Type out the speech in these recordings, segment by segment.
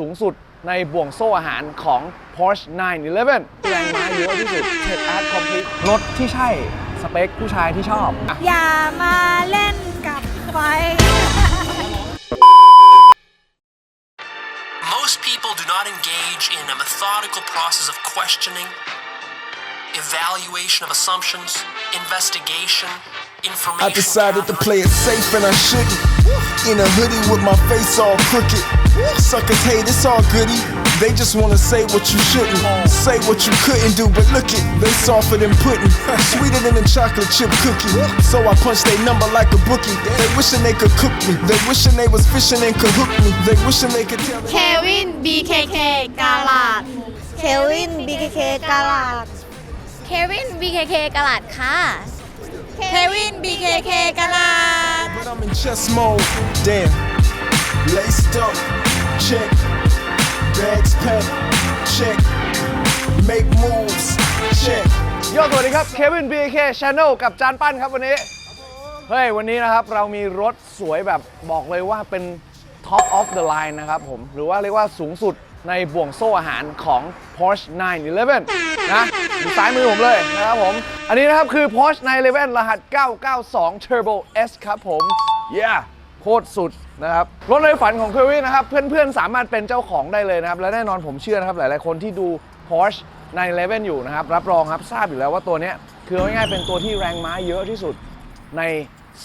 สูงสุดในบ่วงโซ่อาหารของ Porsche 911 แรงม้าเยอะที่สุด Tech Art Complete รถที่ใช่สเปคผู้ชายที่ชอบอะอย่ามาเล่นกับไฟ Most people do not engage in a methodical process of questioning, evaluation of assumptions, investigation, information. I decided to gathering. play it safe and I shouldn't. In a hoodie with my face all crooked. Suckers hate, it's all goody. They just wanna say what you shouldn't. Say what you couldn't do, but look it, they softer than pudding. Sweeter than a chocolate chip cookie. So I punch they number like a bookie. They wishing they could cook me. They wishing they was fishing and could hook me. They wishing they could tell เควิน BKK กาลาดเควิน BKK กาลาดเควิน BKK กาลาดค่ะเควิน BKK กาลาด ด But I'm in chess mode. Damn. Laced up. Check. Bags packed. Check. Make moves. Check. โยสวัสดีครับเควิน BK Channel กับจานปั้นครับวันนี้ เฮ้ย วันนี้นะครับ เรามีรถสวยแบบบอกเลยว่าเป็น Top of the line นะครับผม หรือว่าเรียกว่าสูงสุด ในบ่วงโซ่อาหารของ Porsche 911 นะอยู่ซ้ายมือผมเลยนะครับผม อันนี้นะครับคือ Porsche 911 รหัส 992 Turbo S ครับผม yeah โคตรสุดนะครับ รถในฝันของเควินนะครับ เพื่อนๆ สามารถเป็นเจ้าของได้เลยนะครับ และแน่นอนผมเชื่อนะครับ หลายๆ คนที่ดู Porsche 911 อยู่นะครับ รับรองครับทราบอยู่แล้วว่าตัวนี้คือง่ายๆเป็นตัวที่แรงม้าเยอะที่สุดใน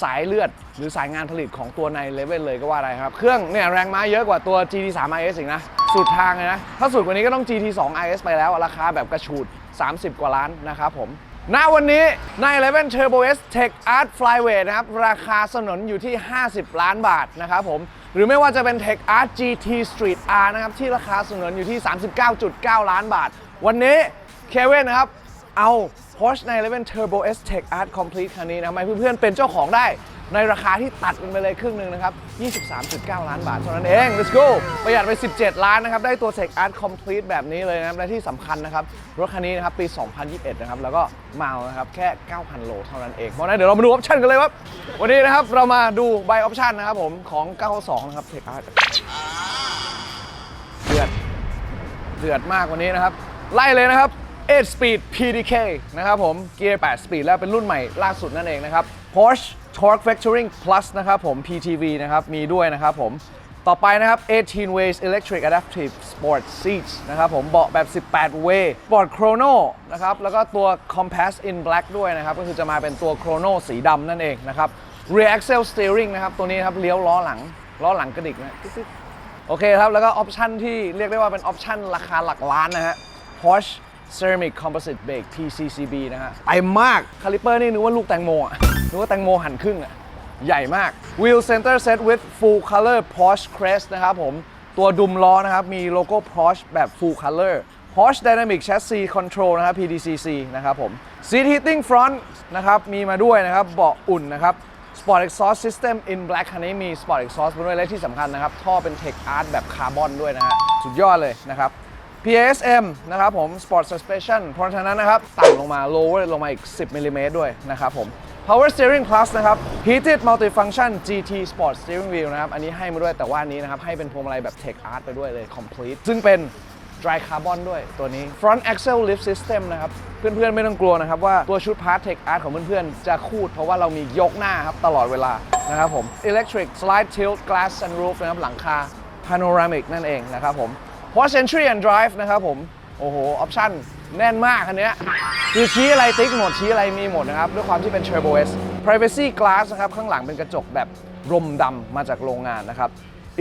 สายเลือดหรือสายงานผลิตของตัวในเลเวลเลยก็ว่าได้ครับ เครื่องเนี่ยแรงม้าเยอะกว่าตัว GT3 RS อีกนะ สุดทางเลยนะ ถ้าสุดกว่านี้ก็ต้อง GT2 RS ไปแล้ว ราคาแบบกระฉูด 30 กว่าล้านนะครับผมณวันนี้911 Turbo S Tech Art Flyweight นะครับ ราคาสนนอยู่ที่ 50 ล้านบาทนะครับผม หรือไม่ว่าจะเป็น Tech Art GT Street R นะครับ ที่ราคาสนนอยู่ที่ 39.9 ล้านบาท วันนี้เควินนะครับ เอา Porsche 911 Turbo S Tech Art Complete คันนี้นะให้เพื่อนๆเป็นเจ้าของได้ในราคาที่ตัดกันไปเลยครึ่งหนึ่งนะครับ 23.9 ล้านบาทเท่านั้นเอง let's go ประหยัดไป 17 ล้านนะครับ ได้ตัว Tech Art Complete แบบนี้เลยนะครับ และที่สำคัญนะครับ รถคันนี้นะครับ ปี 2021 นะครับ แล้วก็เมานะครับ แค่ 9,000 โลเท่านั้นเอง เพราะฉะนั้นเดี๋ยวเรามาดูออปชั่นกันเลยครับ วันนี้นะครับ เรามาดูใบออปชั่นนะครับผมของ 92 นะครับ Tech Art เดือดเดือดมากกว่านี้นะครับ ไล่เลยนะครับ 8 Speed PDK นะครับผม เกียร์ 8 Speed แล้วเป็นรุ่นใหม่ล่าสุดนั่นเองนะครับ Porsche Torque Vectoring Plus นะครับผม PTV นะครับ มีด้วยนะครับผม ต่อไปนะครับ 18 ways electric adaptive sport seats นะครับผม เบาะแบบ 18 way Sport Chrono นะครับ แล้วก็ตัว Compass in black ด้วยนะครับ ก็คือจะมาเป็นตัว Chrono สีดำนั่นเองนะครับ rear axle steering นะครับ ตัวนี้ครับเลี้ยวล้อหลัง ล้อหลังกระดิกนะ โอเคครับ แล้วก็ออปชันที่เรียกได้ว่าเป็นออปชันราคาหลักล้านนะฮะ Porsche Ceramic Composite Brake PCCB นะฮะไปมาก คาลิเปอร์นี่นึกว่าลูกแตงโมอะนึกว่าแตงโมหั่นครึ่งอะ ใหญ่มาก Wheel Center Set with Full Color Porsche Crest นะครับผม ตัวดุมล้อนะครับ มีโลโก้ Porsche แบบ Full Color Porsche Dynamic Chassis Control นะครับ PDCC นะครับผม Seat Heating Front นะครับ มีมาด้วยนะครับ เบาะอุ่นนะครับ Sport Exhaust System in Black คันนี้มี Sport Exhaust มาด้วยและที่สำคัญนะครับ ท่อเป็น Tech Art แบบคาร์บอนด้วยนะฮะ สุดยอดเลยนะครับ PASM นะครับผม Sport Suspension เพราะฉะนั้นนะครับ ต่ำลงมา lower ลงมาอีก 10มิลิเมตรด้วยนะครับผม Power Steering Plus นะครับ Heated Multifunction GT Sport Steering Wheel นะครับ อันนี้ให้มาด้วยแต่ว่านนี้นะครับ ให้เป็นพวงมาลัยแบบ Tech Art ไปด้วยเลย Complete ซึ่งเป็น dry carbon ด้วยตัวนี้ front axle lift system นะครับ เพื่อนๆ ไม่ต้องกลัวนะครับ ว่าตัวชุด part tech art ของเพื่อนๆ จะคูดเพราะว่าเรามียกหน้าครับ ตลอดเวลานะครับผม electric slide tilt glass sunroof นะครับ หลังคา panoramic นั่นเองนะครับผม Porsche entry and drive นะครับผม โอ้โห ออปชั่นแน่นมากคันนี้คือชี้อะไรติ๊กหมด ชี้อะไรมีหมดนะครับ ด้วยความที่เป็น Turbo S privacy glass นะครับ ข้างหลังเป็นกระจกแบบรมดำมาจากโรงงานนะครับ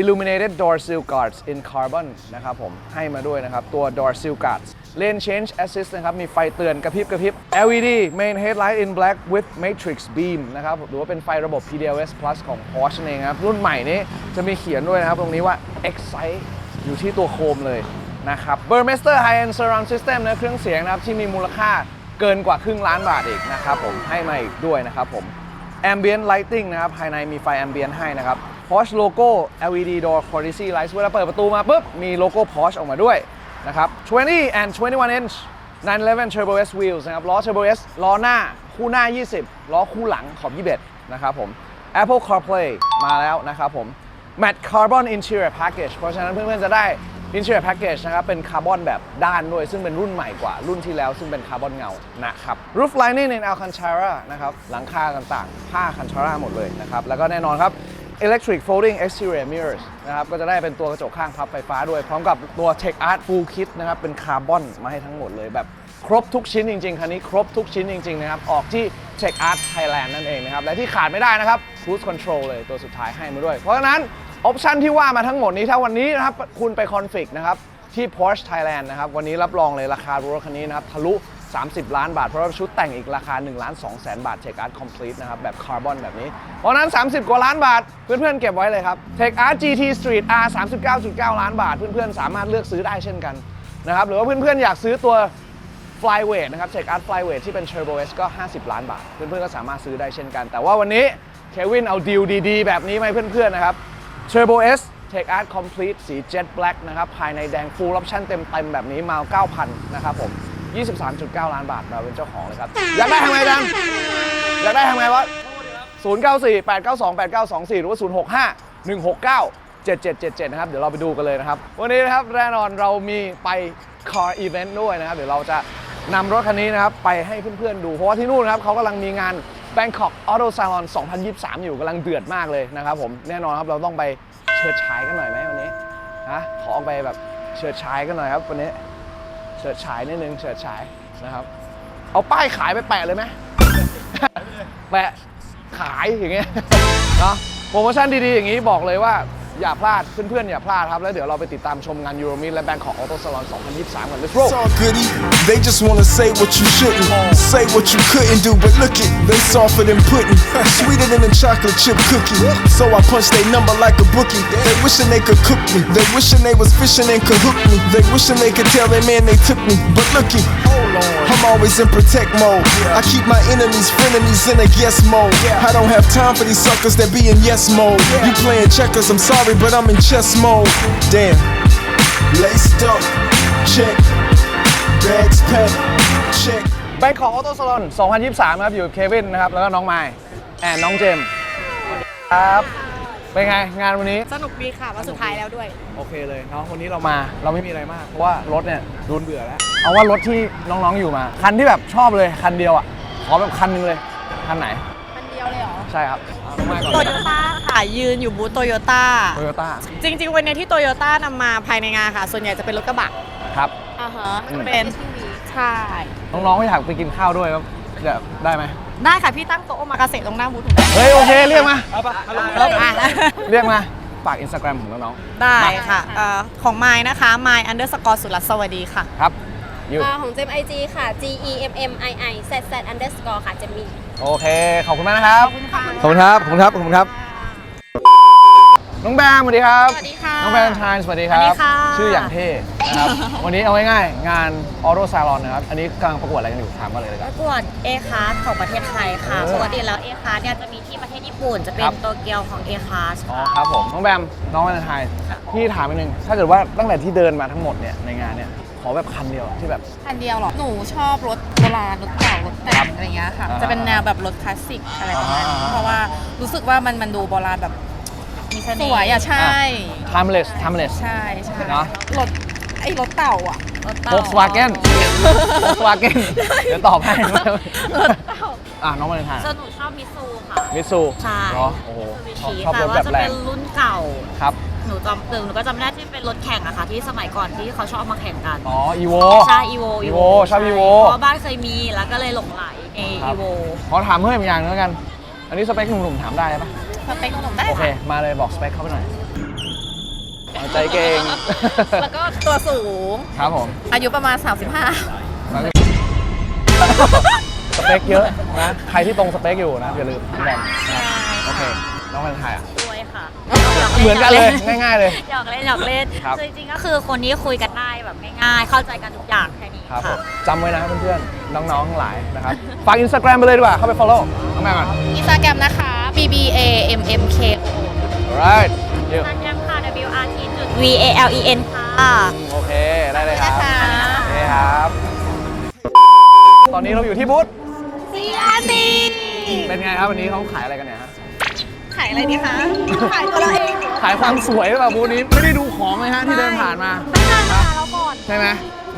Illuminated Door Seal Guards in Carbon นะครับผม ให้มาด้วยนะครับ ตัว Door Seal Guards Lane Change Assist นะครับ มีไฟเตือนกระพริบกระพริบ LED Main Headlight in Black with Matrix Beam นะครับหรือว่าเป็นไฟระบบ PDLS Plus ของ Porsche เองครับ รุ่นใหม่นี้จะมีเขียนด้วยนะครับ ตรงนี้ว่า Excite อยู่ที่ตัวโคมเลยนะครับ Burmester High End Surround System นะเครื่องเสียงนะครับที่มีมูลค่าเกินกว่าครึ่งล้านบาทอีกนะครับผมให้มาอีกด้วยนะครับผม Ambient Lighting นะครับภายในมีไฟ Ambient ให้นะครับ Porsche Logo LED Door Courtesy Lights เวลาเปิดประตูมาปุ๊บ มีโลโก้ Porsche ออกมาด้วยนะครับ 20 and 21 inch 911 Turbo S wheels นะครับล้อ Turbo S ล้อหน้าคู่หน้า 20 ล้อคู่หลังขอบ 21 นะครับผม Apple CarPlay มาแล้วนะครับผม Matte Carbon Interior Package เพราะฉะนั้นเพื่อนๆจะได้ Interior Package นะครับเป็นคาร์บอนแบบด้านด้วย ซึ่งเป็นรุ่นใหม่กว่ารุ่นที่แล้ว ซึ่งเป็นคาร์บอนเงานะครับ Roof Lining in Alcantara นะครับหลังคาต่างๆ ผ้า Alcantara หมดเลยนะครับ แล้วก็แน่นอนครับ Electric Folding Exterior Mirrors นะครับก็จะได้เป็นตัวกระจกข้างพับไฟฟ้าด้วย พร้อมกับตัว Tech Art Full Kit นะครับเป็นคาร์บอนมาให้ทั้งหมดเลยแบบครบทุกชิ้นจริงๆ คันนี้ครบทุกชิ้นจริง ๆ นะครับ ออกที่ Tech Art Thailand นั่นเองนะครับ และที่ขาดไม่ได้นะครับ Cruise Control เลยตัวสุดท้ายให้มาด้วย เพราะฉะนั้น ออปชันที่ว่ามาทั้งหมดนี้ถ้าวันนี้นะครับคุณไปคอนฟิกนะครับที่ Porsche Thailand นะครับวันนี้รับรองเลยราคารถคันนี้นะครับทะลุ 30 ล้านบาท เพราะว่าชุดแต่งอีกราคา1ล้าน2แสนบาท Tech Art Complete นะครับแบบคาร์บอนแบบนี้ เพราะนั้น 30 กว่าล้านบาท เพื่อนๆเก็บไว้เลยครับ Tech Art GT Street R 39.9 ล้านบาท เพื่อนๆ สามารถเลือกซื้อได้เช่นกันนะครับหรือว่าเพื่อนๆ อยากซื้อตัว Flyweight นะครับ Tech Art Flyweight ที่เป็น Turbo S ก็ 50 ล้านบาท เพื่อนๆ ก็สามารถซื้อได้เช่นกัน แต่ว่าวันนี้เควินเอาดีลดีๆ แบบนี้มาให้เพื่อนๆนะครับ Turbo S Tech Art Complete สี Jet Black นะครับ ภายในแดง Full Option เต็มๆแบบนี้มา9,000 นะครับผม 23.9 ล้านบาทมาเป็นเจ้าของเลยครับ อยากได้ทำไงดัง อยากได้ทำไงวะ 094 892 8924 หรือว่า 065 169 7777 นะครับ เดี๋ยวเราไปดูกันเลยนะครับ วันนี้นะครับแน่นอนเรามีไป Car Event ด้วยนะครับ เดี๋ยวเราจะนำรถคันนี้นะครับ ไปให้เพื่อนๆดู เพราะว่าที่นู่นนะครับเขากำลังมีงาน Bangkok Auto Salon 2023 อยู่กำลังเดือดมากเลยนะครับผมแน่นอนครับเราต้องไปเชิดฉายกันหน่อยไหมวันนี้นะขอไปแบบเชิดฉายกันหน่อยครับวันนี้เฉิดฉายนิดนึงเฉิดฉายนะครับ เอาป้ายขายไปแปะเลยไหมแปะขายอย่างเงี้ยเนาะโปรโมชั่นดีๆอย่างนี้บอกเลยว่า อย่าพลาดเพื่อนๆ อย่าพลาดครับ แล้วเดี๋ยวเราไปติดตามชมงานยูโรมิและแบงค์ของออโต้ซาลอน2023 กัน Let's roll It's all goody. They just wanna say what you shouldn't. Say what you couldn't do, but look it, they softer than pudding. Sweeter than a chocolate chip cookie. So I punch they number like a bookie. They wishing they could cook me. They wishing they was fishing and could hook me. They wishing they could tell their man they took me. But looky, I'm always in protect mode. I keep my enemies, frenemies in a yes mode. I don't have time for these suckers that be in yes mode. You playing checkers, I'm sorry, but I'm in chess mode. Damn. Laced up, check. Bags packed, check. แบงค์ของออโต้ซาลอน2023 นะครับ อยู่กับเควินนะครับ แล้วก็น้องไมค์แอนน้องเจมส์ครับ เป็นไงงานวันนี้ สนุกดีค่ะวันสุดท้ายแล้วด้วย โอเคเลยเนาะวันนี้เรามาเราไม่มีอะไรมาก เพราะว่ารถเนี่ยโดนเบื่อแล้ว เอาว่ารถที่น้องๆอยู่มา คันที่แบบชอบเลยคันเดียวอะขอแบบคันหนึงเลยคันไหนคันเดียวเลยเหรอใช่ครับเอาน้องไมค์ก่อนโตโยต้าค่ะยืนอยู่บูธโตโยต้าโตโยต้าจริง ๆ วันนี้ที่โตโยต้านำมาภายในงานค่ะ ส่วนใหญ่จะเป็นรถกระบะครับ อ่าฮะอืมเป็น ใช่ น้องๆก็อยากไปกินข้าวด้วยครับเดี๋ยวได้ไหม ได้ค่ะ พี่ตั้งโต๊ะโอมากาเสะตรงหน้าบูธหนูได้เฮ้ยโอเคเรียกมาอะเรียกมาฝากอินสตาแกรมของน้องได้ค่ะเอ่อของไมล์นะคะไมล์อันเดอร์สกอร์สุรัตน์สวัสดีค่ะ ๆครับอยู่อ่าของเจมไอจีค่ะ G E M M I I Z Z underscore ค่ะเจมมี่ โอเค ขอบคุณมากนะครับ ขอบคุณค่ะขอบคุณครับ ขอบคุณครับ ขอบคุณครับ น้องแบมสวัสดีครับ สวัสดีค่ะน้องแบมชายสวัสดีครับ สวัสดีค่ะ ชื่ออย่างเท่นะครับ วันนี้เอาง่ายๆงานออโ o ซาลอนนะครับ อันนี้กำลังประกวดอะไรกันอยู่ถามมาเลยเลยคปรับ ระกวดเอคาร์ของประเทศไทยค่ะ เออ ปกติแล้วเอคาร์เนี่ยจะมีที่ประเทศญี่ปุ่น จะเป็ครันบโตเกียวของเอคาร์อ๋อครับผม น้องแบม น้องแบมชายพี่ถามไปหนึ่งถ้าเกิดว่าตั้งแต่ที่เดินมาทั้งหมดเนี่ยในงานเนี่ย ขอแบบคันเดียวที่แบบคันเดียวเหรอ หนูชอบรถโบราณ รถเก่า รถแต่ครังบอะไรเงี้ยค่ะ อ่าจะเป็นแนวแบบรถคลาสสิกอะไรประมาณนี้ อ่า เพราะว่ารู้สึกว่ามันมันดูโบราณแบบมี เสสน่ห์วยอะใช่ timeless timeless ใช่ใช่เนอะ รถไอ้รถเต่าอะรถเต่า Volkswagen Volkswagen เดี๋ยวตอบให้ รถเต่าอะน้องมาเลยทานส่วนหนูชอบมิซูค่ะ มิซูใช่ เนาะโอ้โหวิชอบชีชอบรค่ะถว่าแบบจะแรเป็งนรุ่นเก่า ครับ หนูจำหนูก็จำไม่ได้ที่เป็นรถแข่งอะค่ะ ที่สมัยก่อนที่เขาชอบเอามาแข่งกันอ๋อ evo ใช่อีโว Evo ชอบ Evo เพราะว่าบ้านเคยมีแล้วก็เลยหลงไหลในครับ อีโว ขอถามเพิ่มอีกอย่างนึงแล้วกัน อันนี้สเปคหนุ่มๆถามได้ปะสเปคของหนูได้โอเค ค่ะมาเลยบอกสเปคเข้าไปหน่อยเอาใจเก่ง แล้วก็ตัวสูง ครับผม อายุประมาณ 35 สเปคเยอะนะ ใครที่ตรงสเปคอยู่นะ อย่าลืมน้องแบมนะครับโอเค น้องแบมถ่ายอะ ด้วยค่ะเหมือนกันเลย ง่ายๆเลย หยอกเล่นหยอกเล่นครับ คือจริงๆก็คือคนนี้คุยกันได้แบบง่ายๆ เข้าใจกันทุกอย่างแค่นี้ ครับผค่ะมจำไว้นะเพื่อนๆ น้องๆทั้งหลายนะครับ ฝากอินสตาแกรมไปเลยดีกว่า เข้าไป follow น้องแบมก่อน อินสตาแกรมนะคะ b b a m m k alright เดี๋ยวทางแกรมค่ะ W R T จุด V A L E N ค่ะโอเค ได้เลยครับนะคะโอเคครับ ตอนนี้เราอยู่ที่บูธซีอาร์ซีเป็นไงครับวันนี้เขาขายอะไรกันเนี่ยฮะขายายอะไรดีคะ ขายตัวเราเอง ขายความสวยหรือเปล่าบูธนี้ ไม่ได้ดูของเลยฮะที่เดินผ่านมา ไม่นานมาแล้วก่อน ใช่ไหม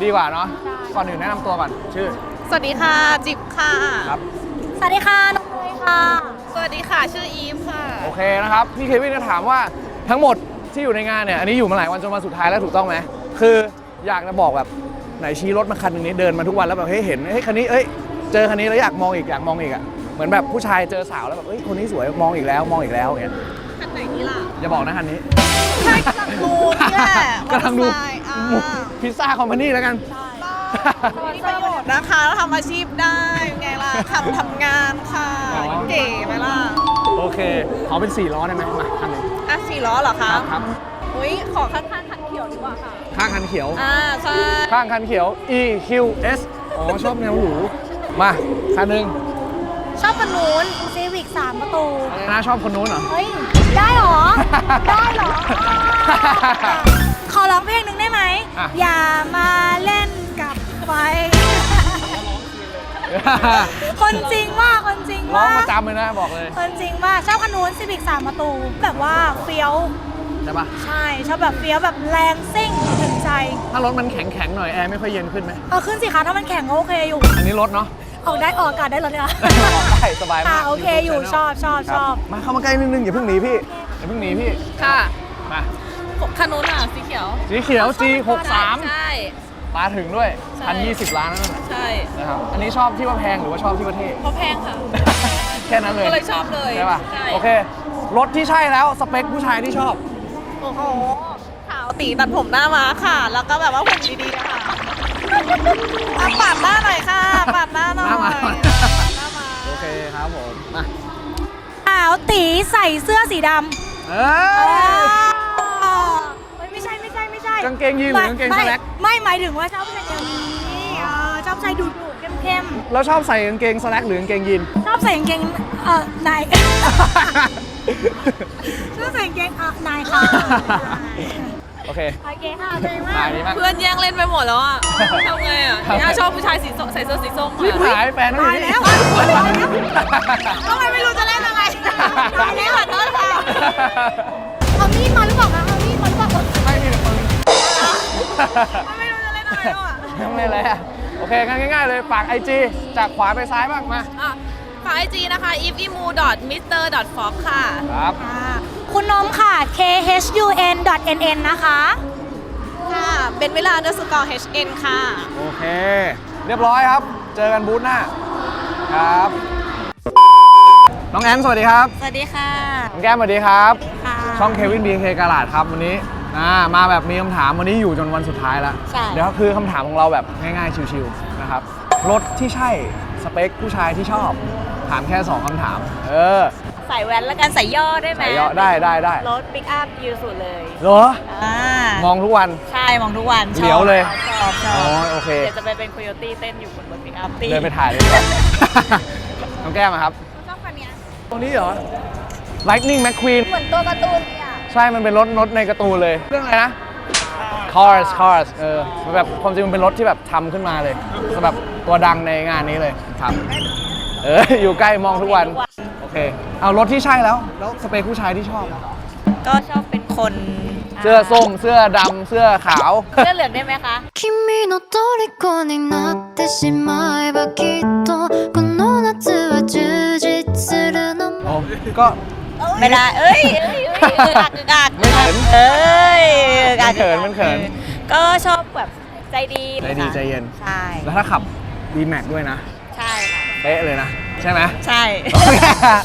ดีกว่าเนาะก่อนอื่นแนะนำตัวก่อนชื่อ สวัสดีค่ะ จิบค่ะ ครับ สวัสดีค่ะน้องเนยค่ะ สวัสดีค่ะ ชื่ออีฟค่ะ โอเคนะครับ พี่เควินจะถามว่าทั้งหมดที่อยู่ในงานเนี่ย อันนี้อยู่มาหลายวันจนวันสุดท้ายแล้วถูกต้องไหม คืออยากจะบอกแบบไหนชี้รถมาคันหนึงนี้เดินมาทุกวันแล้วแบบเฮ้ยเห็นเฮ้ยคันนี้เอ้ยเจอคันนี้แล้วอยากมองอีกอยากมองอีกอะ เหมือนแบบผู้ชายเจอสาวแล้วแบบเฮ้ยคนนี้สวยมองอีกแล้วมองอีกแล้วอย่างเงี้ยคันไหนนี่ล่ะอย่าบอกนะคันนี้ ใช่กำลังดูนี่แหละกำลังดู มอเตอร์ไซค์อ่า พิซซ่าคอมพานีแล้วกัน มีประโยชน์นะคะแล้วทำอาชีพได้ไงล่ะขับทำงานค่ะ อ๋อ เก๋ไหมล่ะโอเค ขอเป็น4ล้อได้ไหมมาคันหนึงอะสี่ล้อเหรอคคะรับครับ อุ้ยขอข้างๆคันเขียวดีกว่าค่ะ ข้างคันเขียว อ่าใช่ข้างคันเขียว E Q S อ๋อ ชอบแนวหรูมาคันหนึ่งชอบคนนู้นซีวิกสามประตูอะไรนะชอบคนนู้นเหรอ เฮ้ย ได้เหรอ ได้เหรอ ขอร้องเพลงหนึ่งได้ไหม อะ อย่ามาเล่นกับไฟ คนจริงมากคนจริงร้องมาปกระจำเลยนะบอกเลย คนจริงมากชอบคันนู้นซีวิกสามประตู แบบว่าเฟี้ยวใช่ปะใช่ชอบแบบเฟี้ยวแบบแรงซิ่งถึงใจถ้ารถมันแข็งแข็งๆหน่อยแอร์ไม่ค่อยเย็นขึ้นไหมเอาขึ้นสิคะถ้ามันแข็งก็โอเคอยู่ อันนี้รถเนาะ ออกได้ออกอากาศได้แล้วเนี่ยออกได้สบายมากอะโอเคอยู่ชอบชอบครัชอบมาเข้ามาใกล้นิดนึงอย่าเพิ่งหนีพี่อย่าเพิ่งหนีพี่ค่ะมาคันนู้นอะ สีเขียวสีเขียว G 6 3 ใช่มาถึงด้วยใช่ พันยี่สิบล้านนั่นแหละใช่นะครับอันนี้ชอบที่ว่าแพงหรือว่าชอบที่ว่าเท่ เพราะแพงค่ะ แค่นั้นเลยก็เลยชอบเลยใช่ป่ะใช่ โอเค รถที่ใช่แล้วสเปคผู้ชายที่ชอบ โอ้โหขาวตีตัดผมหน้าม้าค่ะ แล้วก็แบบว่าหุ่นดีๆค่ะอะปาดหน้าหน่อยค่ะปาดหน้าหน่อยหน้าม้า ปดหน้าม้าโอเคครับผมมาขาวตีใส่เสื้อสีดเอ้ำยเฮ้ยไม่ใช่ไม่ใช่ไม่ใช่ กางเกงยีนหรือกางเกงไม่สแล็กไม่หมายถึงว่าชอบใส่อย่างนี้เออชอบใส่ดุดุๆเข้มแล้วชอบใส่กางเกงสแล็กหรือกางเกงยีน ๆชอบใส่กางเกงเอ่อไห นชอบใส่กางเกงเอ่อนายค่ะโอเค โอเคค่ะเจ๋งมาตากยดีมาก เพื่อนแย่งเล่นไปหมดแล้วอะทำไงอะครับเนี่ยชอบผู้ชายสีส้มใส่เสื้อสีส้มชิบอะหายแฟนเขาอยู่นี่ตายแล้ว ทำไมไม่รู้จะเล่นอะไรตายแล้วขอโทษค่ะเอามีดมาหรือเปล่าคะเอามีดมาหรือเปล่าไม่มีแต่ปืนไม่รู้จะเล่นอะไรแล้วอะยังไม่เลยอะโอเคงั้นง่ายๆเลย ฝากไอจีจากขวาไปซ้ายบ้างมา อะ ฝากไอจีนะคะ i f i m u mr f o x ค่ะ ครับอ่าคุณนมค่ะ k h u n n n นะคะ ค่ะเป็นเวลา underscore hn ค่ะ โอเค เรียบร้อยครับ เจอกันบูธหน้า ครับ น้องแอนสวัสดีครับ สวัสดีค่ะ น้องแก้มสวัสดีครับ ค่ะ ช่องเควินบีเคกาลาดครับวันนี้อ่ามาแบบมีคำถามวันนี้อยู่จนวันสุดท้ายแล้ว ใช่ เดี๋ยวคือคำถามของเราแบบง่ายๆ ชิวๆนะครับ รถที่ใช่สเปคผู้ชายที่ชอบ ถามแค่ 2คำถาม เออ ใส่แว่นแล้วกันใส่ย่อได้ไหมใส่เยอะได้ได้ได้ รถปิกอัพยูสุเลยเหรอ อ่ามองทุกวัน ใช่มองทุกวันชอบเหลียวเลยชอบชออ๋อบโอเคเดี๋ยวจะไปเป็นโคโยตี้เต้นอยู่บนรถปิกอัพเดินไปถ่ายเลยดีกว่า น้องแก้มอะครับ ชอบคันเนี้ยตรงนี้เหรอ Lightning McQueen เหมือนตัวการ์ตูนเลยอะใช่ มันเป็นรถรถในการ์ตูนเลย เรื่องอะไรนะ Cars Cars เออมันแบบความจริงมันเป็นรถที่แบบทำขึ้นมาเลยสำหรับตัวดังในงานนี้เลยครับ เออ อยู่ใกล้มองทุกวัน โอเค เอารถที่ใช่แล้ว แล้วสเปคผู้ชายที่ชอบ ก็ชอบเป็นคน เสื้อส้ม เสื้อดำ เสื้อขาว เสื้อเหลืองได้ไหมคะ 君の虜になってしまえばきっとこの夏は充実するの โอ้ก็ ไม่ได้ เอ้ยเอ้ยเอ้ยเอออักอึกอัก ไม่เขิน เอ้ยอึกอัก มันเขินมันเขิน ก็ชอบแบบใจดี ใจดี ค่ะ ใจเย็น ใช่ แล้วถ้าขับ D-Max ด้วยนะ ใช่ค่ะ เ ป๊ะเลยนะ ใช่ไหมใช่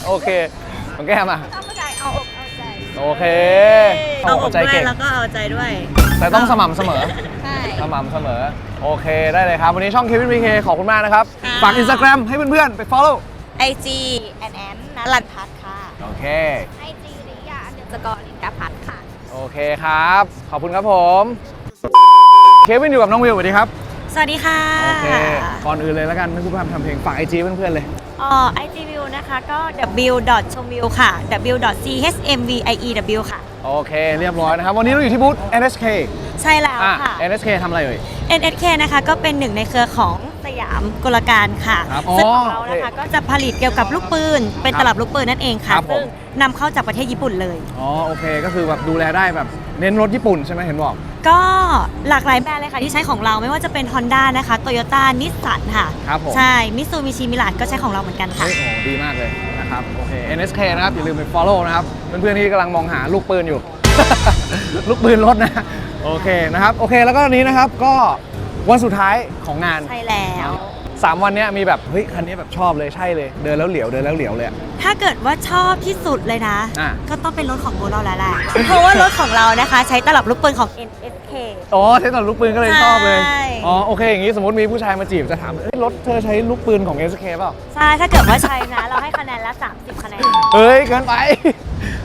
โอเคน้องแก้มอะชอบผู้ชายเอาอกเอาใจ โอเคเอาอกใจด้วยเก่งแล้วก็เอาใจด้วย แต่ต้องสม่ำเสมอ ใช่ สม่ำเสมอ โอเคได้เลยครับ วันนี้ช่องเควินวีเคขอบคุณมากนะครับค่ะฝาก Instagram ให้เพื่อนๆ ไป follow ไอจีแอนแอนนัลันพัฒน์ค่ะ โอเคไอจีริยาอันเดอร์สกอร์ลินกาพัทค่ะ โอเคครับ ขอบคุณครับผม เควินอยู่กับน้องวิวสวัสดีครับ สวัสดีค่ะโอเคก่อนอื่นเลยแล้วกันไม่พูดพร่ำทำเพลงฝากไอจีเพื่อนๆเลยอ๋อไอจีวิวนะคะก็ w ชมวิวค่ะ w c h m v i e w ค่ะ โอเคเรียบร้อยนะครับ วันนี้เราอยู่ที่บูธ NSK ใช่แล้วอะค่ะ NSK ทำอะไรเอ่ย NSK นะคะก็เป็นหนึ่งในเครือของ สยามกลการค่ะครับซึ่งอ๋อของเรานะคะโอเคก็จะผลิตเกี่ยวกับลูกปืน เป็นครับตลับลูกปืนนั่นเองค่ะครับผม ซึ่งนำเข้าจากประเทศญี่ปุ่นเลย อ๋อโอเคก็คือแบบดูแลได้แบบเน้นรถญี่ปุ่นใช่ไหมเห็นบอก ก็หลากหลายแบรนด์เลยค่ะที่ใช้ของเราไม่ว่าจะเป็น Honda นะคะ Toyota Nissan ค่ะ ครับผม ใช่มิซูมิชิมิลานก็ใช้ของเราเหมือนกันค่ะ เฮ้ยโอ้ดีมากเลยนะครับโอเค NSK นะครับอย่าลืมไป follow นะครับเพื่อนๆที่กำลังมองหาลูกปืนอยู่ ลูกปืนรถนะ โอเคนะครับโอเคแล้วก็วันนี้นะครับก็ วันสุดท้ายของงาน ใช่แล้วสามวันเนี้ยมีแบบ เฮ้ย คันนี้แบบชอบเลยใช่เลย เดินแล้วเหลียวเดินแล้วเหลียวเลยอะ ถ้าเกิดว่าชอบที่สุดเลยนะ อะ ก็ต้องเป็นรถของโบเราแล้วแหละ เพราะว่ารถของเรานะคะ ใช้ตลับลูกปืนของ NSK อ๋อใช้ตอนลูกปืนก็เลยชอบเลย ใช่ อ๋อโอเคอย่างนี้สมมติมีผู้ชายมาจีบจะถามเอ้ยรถเธอใช้ลูกปืนของ SK เปล่า ใช่ ถ้าเกิดว่าใช้นะ เราให้คะแนนละ 30 คะแนนเฮ้ยเกินไป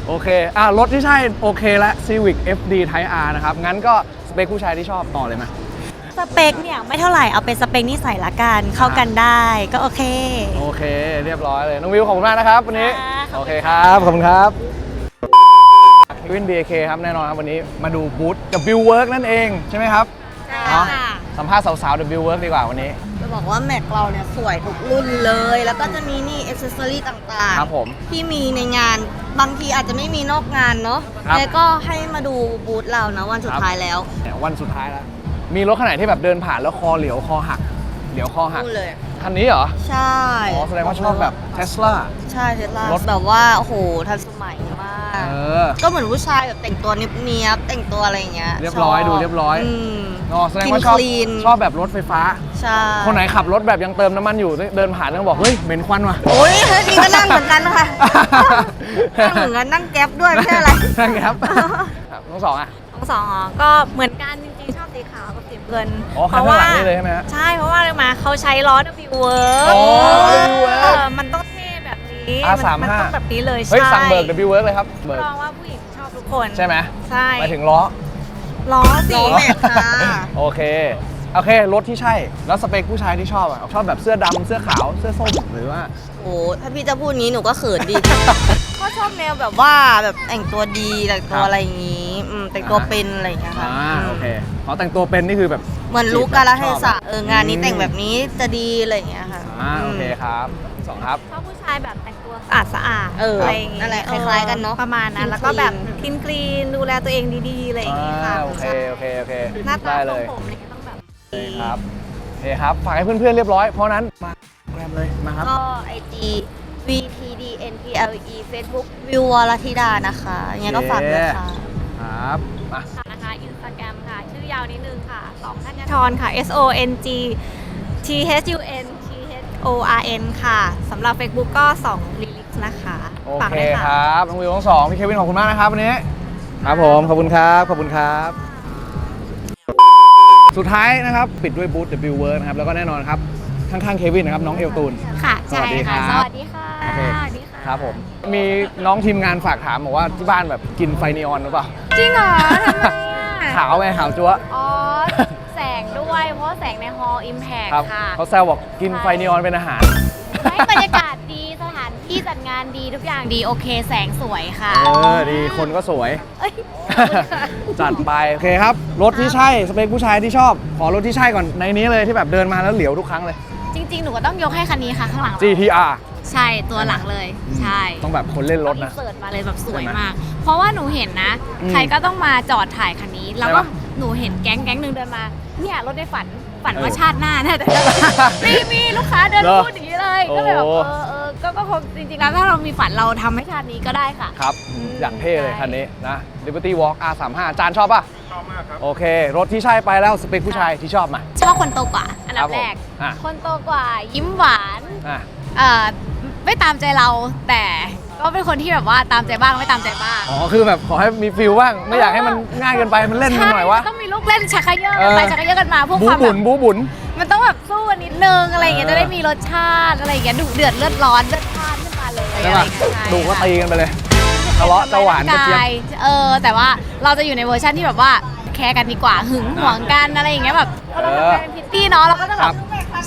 โอเค อะรถที่ใช่ โอเคแล้ว Civic FD Type R นะครับ งั้นก็สเปคผู้ชายที่ชอบต่อเลยไหม สเปคเนี่ยไม่เท่าไหร่เอาเป็นสเปคนิสัยละกันเข้ากันได้ก็โอเค โอเค เรียบร้อยเลย น้องวิวขอบคุณมากนะครับวันนี้ ค่ะขอบคุณโอเคครับ ขอบคุณครับเควิน BK ครับแน่นอนครับวันนี้มาดูบูธ W Work นั่นเองใช่ไหมครับใช่เนาะค่ะสัมภาษณ์สาวๆ W Work ดีกว่าวันนี้ จะบอกว่าแม็กเราเนี่ยสวยทุกรุ่นเลย แล้วก็จะมีนี่อ c เซสซอรี่ต่างครับผม ที่มีในงานบางทีอาจจะไม่มีนอกงานเนาะครับ แล้วก็ให้มาดูบูธเรานะวันสุดท้ายแล้ว เนี่ยวันสุดท้ายแล้ว มีรถขนาดที่แบบเดินผ่านแล้วคอเหลียวคอหัก เหลียวคอหัก พูดเลย คันนี้เหรอ ใช่อ๋อแสดงว่าชอบแบบเทสลา ใช่เทสลารถ แบบว่าโอ้โหทันสมัยมาก เออ ก็เหมือนผู้ชายแบบแต่งตัวเนียบๆแต่งตัวอะไรอย่างเงี้ยเรียบร้อยชดูเรียบร้อย ม อ๋อแสดงว่าชอบ clean ชอบแบบรถไฟฟ้า ใช่คนไหนขับรถแบบยังเติมน้ำมันอยู่เดินผ่านต้องบอกเฮ้ยเหม็นควันว่ะ โอ้ยนี่ก็นั่งเหมือนกันค่ะ นั่งเหมือนกันนั่งแก๊ปด้วยไม่ใช่อะไรนั่นครับ ครับน้องสองอะ ทั้งสองอ๋อก็เหมือนกันจ ริงๆชอบสีขาวกับสีเงินอ๋อคันข้างหลังนี่เลยใช่ไหมฮะใช่เพราะว่าอะไรมาเขาใช้ล้อ W Work อ๋อ W Work เออมันต้องเท่แบบนี้อะมัสามมันห้าต้องแบบนี้เลยเฮ้ย ใช่สั่งเบิก W Work เลยครับ เบิก รองว่าผู้หญิงชอบทุกคนใช่ไหมใช่หมายถึงล้อ ล้อสีล้อแม็กค่ะ โอเค โอเค รถที่ใช่ แล้วสเปคผู้ชายที่ชอบอะ ชอบแบบเสื้อดำเสื้อขาว เสื้อส้ม หรือว่า โอ้ถ้าพี่จะพูดงี้หนูก็เขินดีก็ชอบแนวแบบว่าแบบแต่งตัวดีแต่งตัวอะไรอย่างงี้ อืมแต่งตัวเป็นอะไรอย่างเงี้ยค่ะอ่าโอเคเขาแต่งตัวเป็นนี่คือแบบเหมือนรู้กาลเทศะชบเอองานนี้แต่งแบบนี้จะดีอะไรอย่างเงี้ยค่ะอ่าโอเคครับสองครับ ชอบผู้ชายแบบแต่งตัวสะอาดสะอาดเอออะไรอย่างงี้นั่นแหละคล้ายๆกันเนอะประมาณนั้น clean แล้วก็แบบ clean คลีนคลีนดูแลตัวเองดีๆอะไรอย่างงี้ค่ะอ่าโอเคโอเคโอเคหน้าตาได้ทเลรงยผมอะไรเงี้ยต้องแบบโอเคครับโอเคครับฝากให้เพื่อนๆเรียบร้อยเพราะนั้นมาแกรมเลยมาครับ ก็ไอจี VTDNPLE Facebook วิววรธิดานะคะยังไงก็ฝากด้วยค่ะ ครับมาค่ะนะคะอินสตาแกรมค่ะ ชื่อยาวนิดนึงค่ะสองธัญทรค่ะ S O N G T H U N T H O R N ค่ะสำหรับ Facebook ก็2ลิลิกนะคะโอฝากเคด้วยคค่ะ รับน้องวิวทั้งสองพี่เควินขอบคุณมากนะครับวันนี้ครับผมขอบคุณครับขอบคุณครับ สุดท้ายนะครับปิดด้วยบูธ W Work นะครับแล้วก็แน่นอนครับข้างๆเควินนะครับน้องเอลตูน ค่ะสวัสดีครับสวัสดีค่ะโอเคสวัสดีค่ะ ครับผมมีน้องทีมงานฝากถามบอกว่าที่บ้านแบบกินไฟนีออนหรือเปล่า จริงเหรอทำไมอะขาวไงขาวจั๊วะอ๋อ แสงด้วย เพราะแสงในฮอลล์อิมแพกครับค่ะ เขาแซวบอกกินไฟนีออนเป็นอาหารให้บรรยากาศดีสถานที่จัดงานดีทุกอย่างดีโอเคแสงสวยค่ะเออดีคนก็สวย เอ้ย จัดไป โอเคครับ รถที่ใช่ สเปคผู้ชายที่ชอบ ขอรถที่ใช่ก่อนในนี้เลยที่แบบเดินมาแล้วเหลียวทุกครั้งเลย จริง ๆ หนูก็ต้องยกให้คันนี้ค่ะ ข้างหลัง GTR ใช่ตัวหลังเลย ใช่ต้องแบบคนเล่นรถนะเสิร์ชมาเลยแบบสวยใช่ไหมมาก เพราะว่าหนูเห็นนะ อืมใครก็ต้องมาจอดถ่ายคันนี้ แล้วก็ใช่ปะหนูเห็นแก๊งแก๊งหนึ่งเดินมา เนี่ยรถในฝันฝันเออว่าชาติหน้าน่าจะมีมีลูกค้าเดินเหรอพูดอย่างนี้เลย ก็เลยแบบโอ้ เออเออก็ก็คงจริงๆแล้วถ้าเรามีฝันเราทำให้ชาตินี้ก็ได้ค่ะ ครับ อืมอย่างเท่เลยใช่ คันนี้นะ Liberty Walk R35 จานชอบป่ะ ชอบมากครับ โอเค รถที่ใช่ไปแล้วสเปคผู้ชายที่ชอบมา ชอบคนโตกว่า อันดัครับบผมแรกอะ คนโตกว่ายิ้มหวานอะ เอ่อ ไม่ตามใจเรา แต่ก็เป็นคนที่แบบว่าตามใจบ้างไม่ตามใจบ้างอ๋อคือแบบขอให้มีฟิลบ้างไม่อยากให้มันง่ายเกินไปมันเล่นมันหน่อยวะ ใช่ต้องมีลูกเล่นชักเขยอเอกันอไปชักเขยอกันมาพวกบูความแบบุนบบูบุน มันต้องแบบสู้กันนิดนึงอะไรอย่างเงี้ยเออ จะได้มีรสชาติอะไรอย่างเงี้ยดุเดือดเลือดร้อนเลือดพล่านขึ้นมาเลยใช่อะไรป่ะอย่างเงี้ยดูก็ตีกันไปเลยทะเลาะจะหวานจะเจี๊ยบทำร้ายร่างกายเออ แต่ว่าเราจะอยู่ในเวอร์ชันที่แบบว่าแคร์กันดีกว่าหึงหวงกันอะไรอย่างเงี้ยแบบพอเราทำงานเป็นพิตตี้เนาะเราก็จะแบครับบ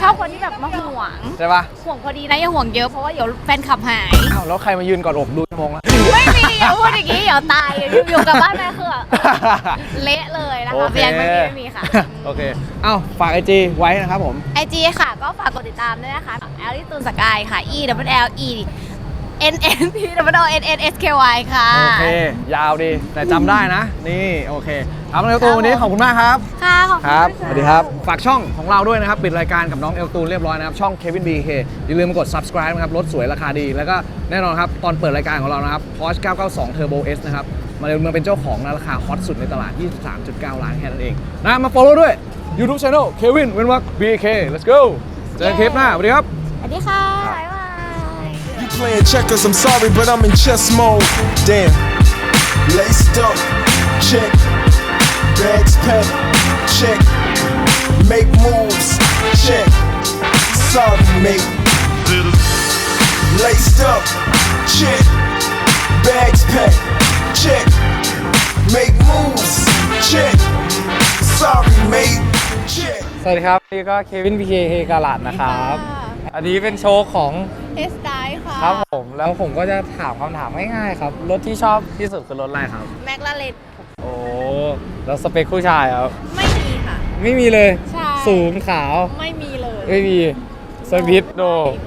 ชอบคนที่แบบมาห่วง ใช่ปะห่วงพอดีนะอย่าห่วงเยอะเพราะว่าเดี๋ยวแฟนขับหาย อ้าวแล้วใครมายืนกอดอกดูชั่วโมงละไม่มีอย่าพูดอย่างนี้เดี๋ยวตายอยู่อยู่กับบ้านแม่คือเละเลยนะคะเบียนไม่มีไม่มีค่ะโอเคเอ้าฝากไอจีไว้นะครับผม ไอจีค่ะ ก็ฝากกดติดตามด้วยนะคะแอลลี่ตูนสกายค่ะ e w l e n n p w n n s k y ค่ะ โอเค ยาวดี แต่จำได้นะ นี่ โอเคครับน้องเอลตูนวันนี้ขอบคุณมากครับ ค่ะ ขอบคุณครับค่ะสวัสดีครับ ฝากช่องของเราด้วยนะครับ ปิดรายการกับน้องเอลตูนเรียบร้อยนะครับ ช่อง Kevin BK อย่าลืมมากด subscribe นะครับ รถสวยราคาดี แล้วก็แน่นอนครับ ตอนเปิดรายการของเรานะครับ Porsche 992 Turbo S นะครับ มาเลยมาเป็นเจ้าของนะราคาฮอตสุดในตลาด 23.9 ล้านแค่นั้นเองนะมา follow ด้วย YouTube Channel Kevin เว้นวรรค BK let's go เจอกันคลิปหน้าสวัสดีครับ สวัสดีค่ะบ๊ายบาย You playing checkers, I'm sorry, but I'm in chess mode. Damn. Laced up, check. Bags packed, check. Make moves, check. Sorry, mate. Laced up, check. Bags packed, check. Make moves, check. Sorry, mate. Check. สวัสดีครับ นี่ก็เควินพีเคเฮกาลาดนะครับ อันนี้เป็นโชว์ของเอสไตค่ะครับผม แล้วผมก็จะถามคำถามง่ายๆครับ รถที่ชอบที่สุดคือรถอะไรครับ แม็กลาเรนโอ้แล้วสเปคผู้ชายครับ ไม่มีค่ะ ไม่มีเลย ใช่ สูงขาว ไม่มีเลยไม่มีสวิตโด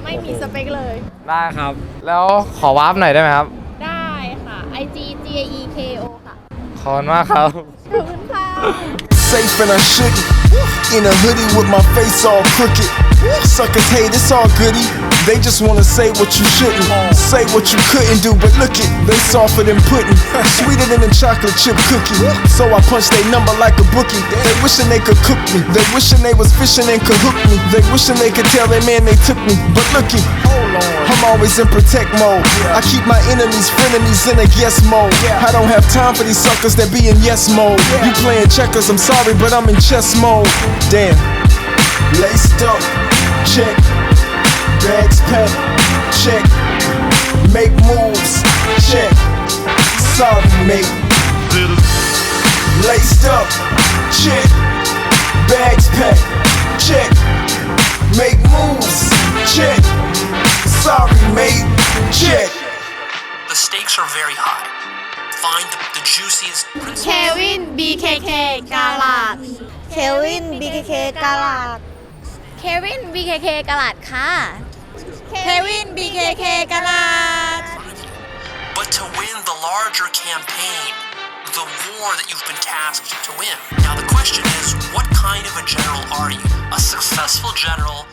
ไม่มีสเปคเลย ได้ครับ แล้วขอวาร์ปหน่อยได้ไหมครับ ได้ค่ะ IG G A E K O ค่ะ ขอบคุณมากครับ ขอบคุณค่ะ safe and I shouldn't. In a hoodie with my face all crooked. Suckers hate, it's all goody. They just wanna say what you shouldn't. Say what you couldn't do, but look it, they softer than pudding. Sweeter than a chocolate chip cookie. So I punch they number like a bookie. They wishing they could cook me. They wishing they was fishing and could hook me. They wishing they could tell their man they took me. But looky, I'm always in protect mode. I keep my enemies, frenemies in a yes mode. I don't have time for these suckers that be in yes mode. You playing checkers, I'm sorry, but I'm in chess mode. Damn. Laced up, check. Bags packed, check. Make moves, check. Sorry, mate. Laced up, check. Bags packed, check. Make moves, check. Sorry, mate, check. The stakes are very high. Find the, the juiciest. Kevin BKK Garage. Kevin BKK Garage. เควิน BKK กาลาดค่ะเควิน BKK กาลาด But to win the larger campaign, the war that you've been tasked to win. Now, the question is what kind of a general are you? A successful general